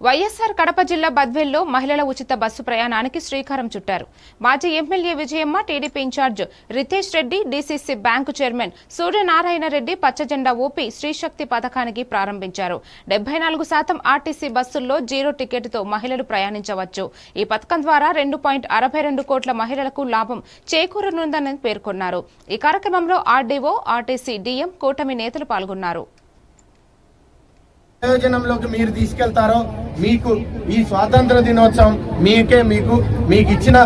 వైఎస్ఆర్ కడప జిల్లా బద్వేల్లో మహిళల ఉచిత బస్సు ప్రయాణానికి శ్రీకారం చుట్టారు. మాజీ MLA Vijayamma TDP in-charge Ritesh Reddy DCC bank chairman Suryanarayana Reddy పచ్చజెండా ఊపి శ్రీశక్తి పథకానికి ప్రారంభించారు. డెబ్బై నాలుగు శాతం ఆర్టీసీ బస్సుల్లో జీరో టికెట్తో మహిళలు ప్రయాణించవచ్చు. ఈ పథకం ద్వారా రెండు పాయింట్ అరవై రెండు కోట్ల మహిళలకు లాభం చేకూరనుందని పేర్కొన్నారు. ఈ కార్యక్రమంలో ఆర్డీఓ ఆర్టీసీ డీఎం కూటమి నేతలు పాల్గొన్నారు. ప్రయోజనంలోకి మీరు తీసుకెళ్తారో మీకు ఈ స్వాతంత్ర దినోత్సవం మీకే మీకు మీకు ఇచ్చిన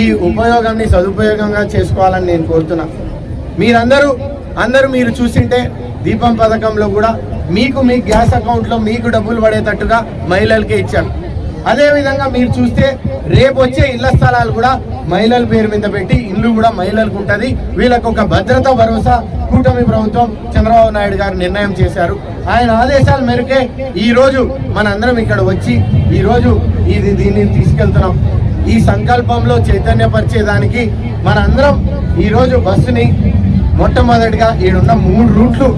ఈ ఉపయోగాన్ని సదుపయోగంగా చేసుకోవాలని నేను కోరుతున్నా. మీరందరూ అందరూ మీరు చూసింటే దీపం పథకంలో కూడా మీకు మీ గ్యాస్ అకౌంట్లో మీకు డబ్బులు పడేటట్టుగా మహిళలకే ఇచ్చారు. అదేవిధంగా మీరు చూస్తే రేపు వచ్చే ఇళ్ళ స్థలాలు కూడా మహిళల పేరు మీద పెట్టి ఇల్లు కూడా మహిళలకు ఉంటుంది. వీళ్ళకు ఒక భద్రత భరోసా కూటమి ప్రభుత్వం చంద్రబాబు నాయుడు గారు నిర్ణయం చేశారు. ఆయన ఆదేశాల మేరకే ఈ రోజు మనందరం ఇక్కడ వచ్చి ఈ రోజు ఇది దీన్ని తీసుకెళ్తున్నాం. ఈ సంకల్పంలో చైతన్యపరిచేదానికి మనందరం ఈ రోజు బస్సుని మొట్టమొదటిగా ఈడున్న మూడు రూట్లు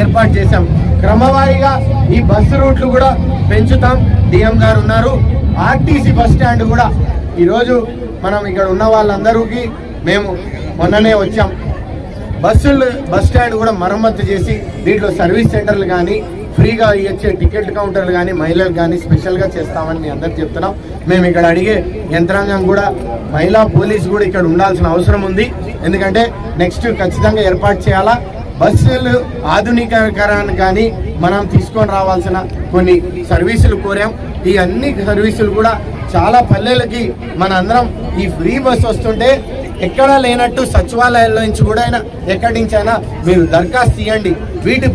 ఏర్పాటు చేశాం. క్రమవారీగా ఈ బస్సు రూట్లు కూడా పెంచుతాం. డిఎం గారు ఉన్నారు. ఆర్టీసీ బస్ స్టాండ్ కూడా ఈరోజు మనం ఇక్కడ ఉన్న వాళ్ళందరికీ మేము మొన్ననే వచ్చాం. బస్సులు బస్ స్టాండ్ కూడా మరమ్మతు చేసి దీంట్లో సర్వీస్ సెంటర్లు కానీ ఫ్రీగా ఇచ్చే టికెట్ కౌంటర్లు కానీ మహిళలకు కానీ స్పెషల్గా చేస్తామని మీ అందరికి చెప్తున్నాం. మేము ఇక్కడ అడిగే యంత్రాంగం కూడా మహిళా పోలీస్ కూడా ఇక్కడ ఉండాల్సిన అవసరం ఉంది. ఎందుకంటే నెక్స్ట్ ఖచ్చితంగా ఏర్పాటు చేయాలా. బస్సులు ఆధునికీకరణ కానీ మనం తీసుకొని రావాల్సిన కొన్ని సర్వీసులు కోరాం. ఈ అన్ని సర్వీసులు కూడా చాలా పల్లెలకి మన అందరం ఈ ఫ్రీ బస్ వస్తుంటే ఎక్కడా లేనట్టు సచివాలయాల నుంచి కూడా అయినా ఎక్కడి నుంచి అయినా మీరు దరఖాస్తు ఇవ్వండి వీటి